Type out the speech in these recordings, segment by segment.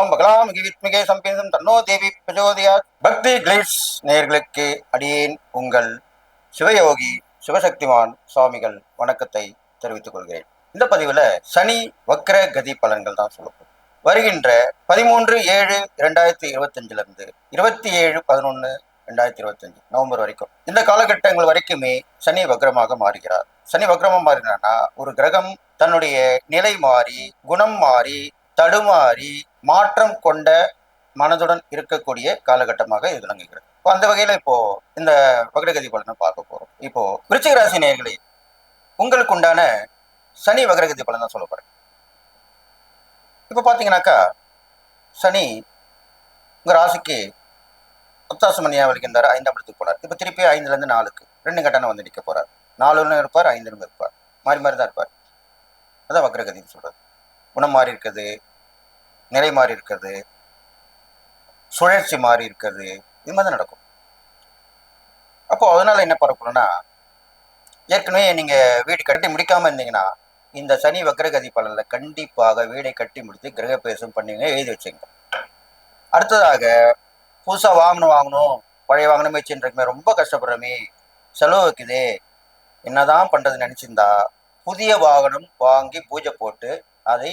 ஓம் பகலாம் வித்மிகே சம்பேசம் தன்னோ தேவி பிரஜோதயா. பக்தி கிளிட்ஸ் நேர்களுக்கு அடியேன் உங்கள் சிவயோகி சிவசக்திமான் சுவாமிகள் வணக்கத்தை தெரிவித்துக் கொள்கிறேன். இந்த பதிவில் சனி வக்ர கதி பலன்கள் தான் சொல்லப்படும் வருகின்ற பதிமூன்று ஏழு இரண்டாயிரத்தி இருபத்தஞ்சிலிருந்து இருபத்தி ஏழு பதினொன்று ரெண்டாயிரத்தி இருபத்தஞ்சு நவம்பர் வரைக்கும். இந்த காலகட்டங்கள் வரைக்குமே சனி வக்ரமாக மாறுகிறார். சனி வக்ரமாக மாறினா ஒரு கிரகம் தன்னுடைய நிலை மாறி குணம் மாறி தடுமாறி மாற்றம் கொண்ட மனதுடன் இருக்கக்கூடிய காலகட்டமாக இது விளங்குகிறது இப்போ அந்த வகையில இப்போ இந்த வக்ரகதி பலனை பார்க்க போறோம். இப்போ விருச்சிக ராசி உங்களுக்கு உண்டான சனி வக்ரகதி பலன் தான் சொல்ல போறேன். இப்போ பார்த்தீங்கன்னாக்கா சனி உங்க ராசிக்கு உத்தாசமணியாக வலிக்கின்றார் ஐந்தாம் இடத்துக்கு போறார். இப்போ திருப்பி ஐந்துல இருந்து நாலுக்கு ரெண்டு கட்டணம் வந்து நிற்க போறார். நாலுலும் இருப்பார் ஐந்திலும் இருப்பார். மாறி மாறி தான் இருப்பார். அதான் வக்ரகதின்னு சொல்கிறது குணம் மாறி இருக்குது நிலை மாறி இருக்கிறது சுழற்சி மாறி இருக்கிறது இது மாதிரி தான் நடக்கும். அப்போ அதனால என்ன பரப்பணும்னா ஏற்கனவே நீங்க வீடு கட்டி முடிக்காம இருந்தீங்கன்னா இந்த சனி வக்ரகதி பலன்ல கண்டிப்பாக வீடை கட்டி முடித்து கிரக பண்ணிங்க எழுதி வச்சுங்க. அடுத்ததாக புதுசா வாங்கணும் வாங்கணும் பழைய வாங்கணும் வச்சுன்றக்குமே ரொம்ப கஷ்டப்படுறமே செலவு வைக்குதே என்னதான் பண்ணுறதுன்னு நினைச்சிருந்தா புதிய வாகனம் வாங்கி பூஜை போட்டு அதை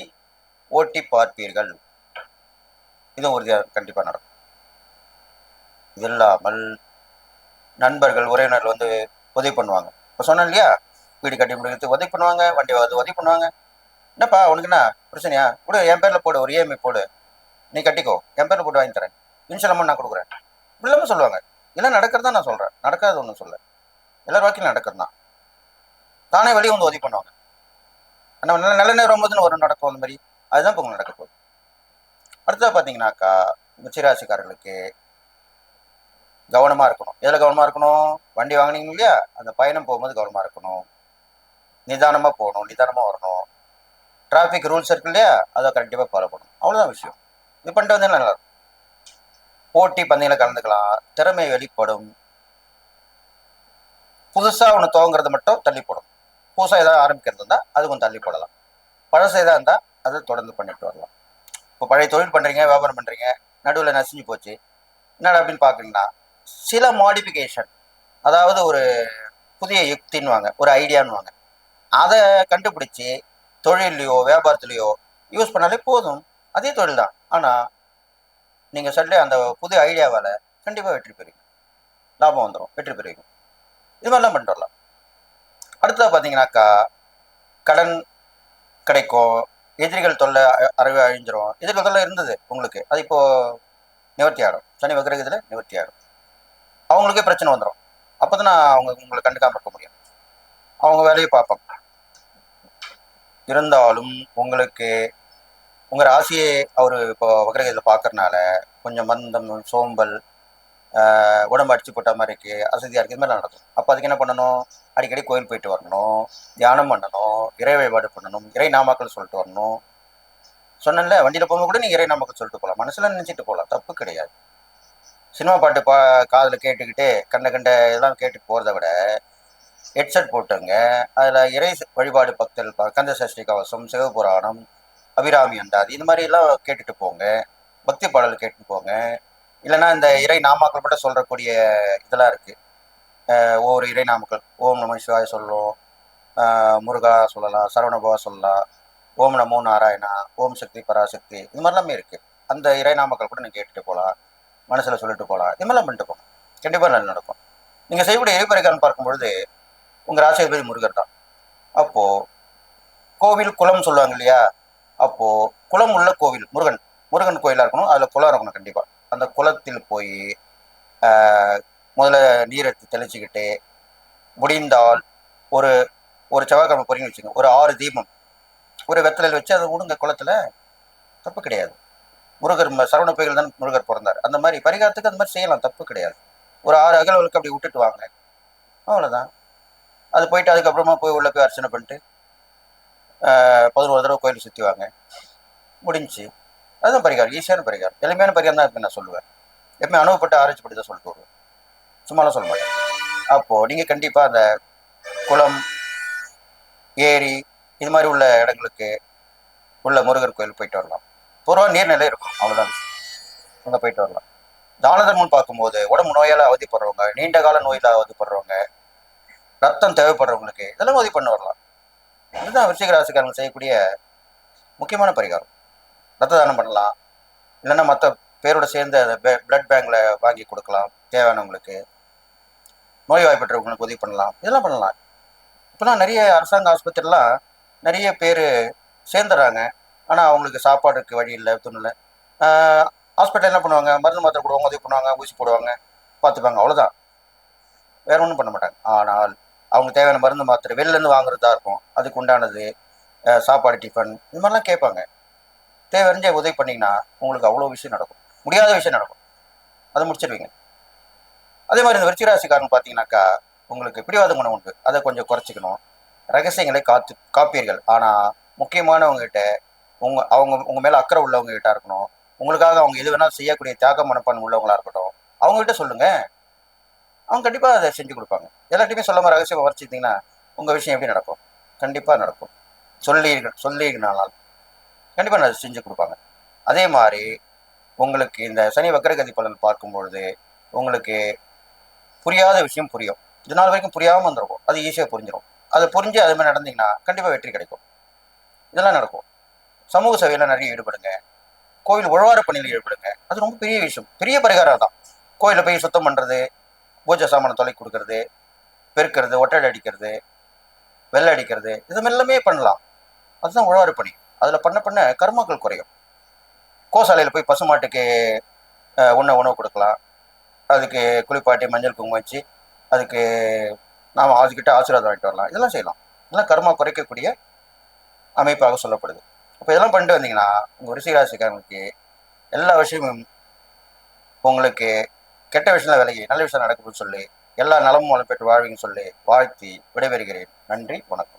ஓட்டி பார்ப்பீர்கள். இது உறுதியாக கண்டிப்பாக நடக்கும். இது இல்லாமல் நண்பர்கள் உறவினர்கள் வந்து உதவி பண்ணுவாங்க. இப்போ சொன்னேன் இல்லையா? வீடு கட்டி முடிக்கிறதுக்கு உதவி பண்ணுவாங்க வண்டி வந்து உதவி பண்ணுவாங்க. என்னப்பா உனக்கு என்ன பிரச்சனையா? கூட என் பேரில் போடு ஒரு இஎம்ஐ போடு. நீ கட்டிக்கோ என் பேரில் போட்டு வாங்கி தரேன். இன்ஷூல் அமௌண்ட் நான் கொடுக்குறேன். இப்படி இல்லாமல் சொல்லுவாங்க. இல்லை நடக்கிறதா நான் சொல்கிறேன் நடக்காது ஒன்றும் சொல்ல. எல்லார் வாழ்க்கையும் நடக்கிறது தான். தானே வெளியே வந்து உதவி பண்ணுவாங்க. நம்ம நல்ல நல்ல நேரம் வரும்போதுன்னு ஒரு நடக்கும் அந்த மாதிரி. அதுதான் இப்போ உங்களுக்கு நடக்க போகுது. அடுத்தது பார்த்தீங்கன்னாக்கா மிச்சிராசிக்காரர்களுக்கு கவனமாக இருக்கணும். எதில் கவனமாக இருக்கணும்? வண்டி வாங்கினீங்க இல்லையா? அந்த பயணம் போகும்போது கவனமாக இருக்கணும். நிதானமாக போகணும். நிதானமாக வரணும். டிராஃபிக் ரூல்ஸ் இருக்கு இல்லையா? அதை கண்டிப்பாக ஃபாலோ பண்ணணும். அவ்வளோதான் விஷயம். இது பண்ணிட்டு வந்தீங்கன்னா நல்லா இருக்கும். போட்டி பந்தயங்களை கலந்துக்கலாம். திறமை வெளிப்படும். புதுசாக ஒன்று துவங்குறது மட்டும் தள்ளி போடும் புதுசாக ஏதாவது ஆரம்பிக்கிறது இருந்தால் அது கொஞ்சம் தள்ளி போடலாம். பழசு எதாக இருந்தால் அதை தொடர்ந்து பண்ணிட்டு வரலாம். இப்போ பழைய தொழில் பண்ணுறீங்க வியாபாரம் பண்ணுறீங்க நடுவில் நசிஞ்சு போச்சு. என்னடா அப்படின்னு பார்க்குறீங்கன்னா சில மாடிஃபிகேஷன் அதாவது ஒரு புதிய யுக்தின்னுவாங்க ஒரு ஐடியான்னுவாங்க. அதை கண்டுபிடிச்சி தொழிலையோ வியாபாரத்துலேயோ யூஸ் பண்ணாலே போதும். அதே தொழில் தான் ஆனால் நீங்கள் சொல்ல அந்த புது ஐடியாவால் கண்டிப்பாக வெற்றி பெறுவீங்க. லாபம் வந்துடும் வெற்றி பெறுவீங்க. இது மாதிரிலாம் பண்ணிட்டு வரலாம். அடுத்ததாக பார்த்தீங்கன்னாக்கா கடன் கிடைக்கும் எதிரிகள் தொல்லை அ- அறவே அழிஞ்சிரும். எதிரிகள் தொல்லை இருந்தது உங்களுக்கு. அது இப்போ நிவர்த்தி ஆகிடும் சனி வகிரகத்தில் நிவர்த்தி ஆகிடும் அவங்களுக்கே பிரச்சனை வந்துடும் அப்போ தான் அவங்க உங்களை கண்டுக்காமல் இருக்க முடியும். அவங்க வேலையை பார்ப்பாங்க. இருந்தாலும் உங்களுக்கு உங்கள் ராசியை அவர் இப்போ வக்ரகத்தில் பார்க்குறனால கொஞ்சம் மந்தம் சோம்பல் ஆஹ் உடம்பு அடிச்சு போட்ட மாதிரி இருக்கு அசதியாக இருக்கு இது மாதிரி நடக்கும். அப்போ அதுக்கு என்ன பண்ணணும்? அடிக்கடி கோயில் போயிட்டு வரணும் தியானம் பண்ணணும் இறை வழிபாடு பண்ணணும் இறை நாமாக்கள் சொல்லிட்டு வரணும். சொன்னேன்ல வண்டியில் போகும்போது கூட நீங்கள் இறை நாமாக்கள் சொல்லிட்டு போகலாம் மனசில் நினச்சிட்டு போகலாம் தப்பு கிடையாது. சினிமா பாட்டு பா காதில் கேட்டுக்கிட்டு கண்ட கண்ட இதெல்லாம் கேட்டு போகிறத விட ஹெட்செட் போட்டுங்க அதில் இறை வழிபாடு பக்தர்கள் கந்த சஷ்டி கவசம் சிவபுராணம் அபிராமி அந்தாதி இந்த மாதிரி எல்லாம் கேட்டுட்டு போங்க. பக்தி பாடல் கேட்டுட்டு போங்க. இல்லைன்னா இந்த இறை நாமாக்கள் மட்டும் சொல்கிறக்கூடிய இதெல்லாம் இருக்குது ஒவ்வொரு இறை நாமக்கள் ஓம் நம சிவாய சொல்லும் முருகா சொல்லலாம் சரவணபவா சொல்லலாம் ஓம் நமோ நாராயணா ஓம் சக்தி பராசக்தி. இது மாதிரிலாமே இருக்குது அந்த இறை நாமக்கள் கூட நீங்கள் கேட்டுட்டு போகலாம் மனசில் சொல்லிட்டு போகலாம் இது மாதிரிலாம் பண்ணிட்டு போகணும் கண்டிப்பாக நல்லா நடக்கும். நீங்கள் செய்யக்கூடிய எரிபரிகாரம் பார்க்கும்பொழுது உங்கள் ராசிபதி முருகர் தான். அப்போது கோவில் குளம் சொல்லுவாங்க இல்லையா? அப்போது குளம் உள்ள கோவில் முருகன். முருகன் கோயிலாக இருக்கணும் அதில் குளம் இருக்கணும் கண்டிப்பாக அந்த குளத்தில் போய் முதல்ல நீர் எடுத்து தெளிச்சுக்கிட்டு முடிந்தால் ஒரு ஒரு செவ்வாய்க்கிழமை பொறிங்க வச்சுங்க ஒரு ஆறு தீபம். ஒரு வெத்தலையில் வச்சு அதை விடுங்க குளத்துல. தப்பு கிடையாது. முருகர் ம- சரவண பொய்கள் தான் முருகர் பிறந்தார். அந்த மாதிரி பரிகாரத்துக்கு அந்த மாதிரி செய்யலாம். தப்பு கிடையாது. ஒரு ஆறு அகலவர்களுக்கு அப்படி விட்டுட்டு வாங்க. அவ்வளோதான் அது போயிட்டு அதுக்கப்புறமா போய் உள்ளே போய் அர்ச்சனை பண்ணிட்டு பதினோரு தடவை கோயில் சுற்றி வாங்க. முடிஞ்சு. அதுதான் பரிகாரம். ஈஸியான பரிகாரம். எளிமையான பரிகாரம் தான் இப்போ நான் சொல்லுவேன். எப்பவுமே அனுபவப்பட்டு ஆராய்ச்சி படி தான் சொல்லிட்டு வருவேன். சும்மாலாம் சொல்ல மாட்டேன். அப்போது நீங்கள் கண்டிப்பாக அந்த குளம் ஏரி இது மாதிரி உள்ள இடங்களுக்கு உள்ள முருகர் கோயில் போயிட்டு வரலாம். பொதுவாக நீர்நிலை இருக்கும் அவ்வளோதான் அங்கே போயிட்டு வரலாம். தானதர்மன் பார்க்கும்போது உடம்பு நோயால் அவதிப்படுறவங்க நீண்ட கால நோயில் அவதிப்படுறவங்க ரத்தம் தேவைப்படுறவங்களுக்கு இதெல்லாம் உதவி பண்ண வரலாம். இதுதான் விருச்சிக செய்யக்கூடிய முக்கியமான பரிகாரம். ரத்த தானம் பண்ணலாம். இல்லைன்னா மற்ற பேரோட சேர்ந்து அதை பிளட் பேங்கில் வாங்கி கொடுக்கலாம் தேவையானவங்களுக்கு. நோய்வாய்ப்பட்டவங்களுக்கு உதவி பண்ணலாம். இதெல்லாம் பண்ணலாம். இப்போலாம் நிறைய அரசாங்க ஆஸ்பத்திரிலாம் நிறைய பேர் சேர்ந்துடுறாங்க ஆனால் அவங்களுக்கு சாப்பாடுக்கு வழி இல்லை துணில்லை ஹாஸ்பிட்டல் என்ன பண்ணுவாங்க? மருந்து மாத்திரை கொடுவாங்க உதவி பண்ணுவாங்க ஊசி போடுவாங்க பார்த்துப்பாங்க அவ்வளோதான் வேற ஒன்றும் பண்ண மாட்டாங்க. ஆனால் அவங்க தேவையான மருந்து மாத்திரை வெளிலேருந்து வாங்குறதா இருக்கும். அதுக்கு உண்டானது சாப்பாடு டிஃபன் இது மாதிரிலாம் கேட்பாங்க. தேவையறிஞ்ச உதவி பண்ணிங்கன்னா உங்களுக்கு அவ்வளோ விஷயம் நடக்கும். முடியாத விஷயம் நடக்கும். அதை முடிச்சிடுவீங்க அதே மாதிரி இந்த விருச்சிகராசிக்காரன் பார்த்தீங்கன்னாக்கா உங்களுக்கு பிடிவாத குணம் உண்டு. அதை கொஞ்சம் குறைச்சிக்கணும். ரகசியங்களை காத்து காப்பீர்கள். ஆனால் முக்கியமானவங்ககிட்ட உங்க அவங்க உங்கள் மேலே அக்கறை உள்ளவங்ககிட்ட இருக்கணும். உங்களுக்காக அவங்க எது வேணாலும் செய்யக்கூடிய தியாக மனப்பான் உள்ளவங்களாக இருக்கட்டும் அவங்ககிட்ட சொல்லுங்கள் அவங்க கண்டிப்பாக அதை செஞ்சு கொடுப்பாங்க. எல்லாத்தையுமே சொல்லாமல் ரகசியம் வரைச்சிருந்தீங்கன்னா உங்கள் விஷயம் எப்படி நடக்கும்? கண்டிப்பாக நடக்கும். சொல்லி சொல்லினாலும் கண்டிப்பாக அதை செஞ்சு கொடுப்பாங்க. அதே மாதிரி உங்களுக்கு இந்த சனி வக்கரகதி பலன் பார்க்கும்பொழுது உங்களுக்கு புரியாத விஷயம் புரியும். இது நாள் வரைக்கும் புரியாமல் வந்துருக்கும். அது ஈஸியாக புரிஞ்சிடும் அதை புரிஞ்சு அது மாதிரி நடந்தீங்கன்னா கண்டிப்பாக வெற்றி கிடைக்கும். இதெல்லாம் நடக்கும். சமூக சேவையில் நிறைய ஈடுபடுங்க. கோயில் உழவார பணியில் ஈடுபடுங்க. அது ரொம்ப பெரிய விஷயம். பெரிய பரிகாரம் தான் கோயிலில் போய் சுத்தம் பண்ணுறது பூஜை சாமானம் தொலை கொடுக்கறது பெருக்கிறது ஒட்டடை அடிக்கிறது வெள்ளை அடிக்கிறது இது எல்லாமே பண்ணலாம். அதுதான் உழவார பணி. அதில் பண்ண பண்ண கர்மாக்கள் குறையும். கோசாலையில் போய் பசுமாட்டுக்கு அஹ், உண்ண உணவு கொடுக்கலாம். அதுக்கு குளிப்பாட்டி மஞ்சள் குங்குமம் வச்சு அதுக்கு நாம் அதுக்கிட்ட ஆசீர்வாதம் வாங்கிட்டு வரலாம். இதெல்லாம் செய்யலாம். இதெல்லாம் கர்மா குறைக்கக்கூடிய அமைப்பாக சொல்லப்படுது. இப்போ இதெல்லாம் பண்ணிட்டு வந்தீங்கன்னா உங்கள் ரிஷிராசிக்காரங்களுக்கு எல்லா விஷயமும் உங்களுக்கு கெட்ட விஷயம் விலகி நல்ல விஷயம் நடக்குதுன்னு சொல்லி எல்லா நலமும் வளம் பெற்று வாழ்வீங்கன்னு சொல்லி வாழ்த்தி விடைபெறுகிறேன். நன்றி வணக்கம்.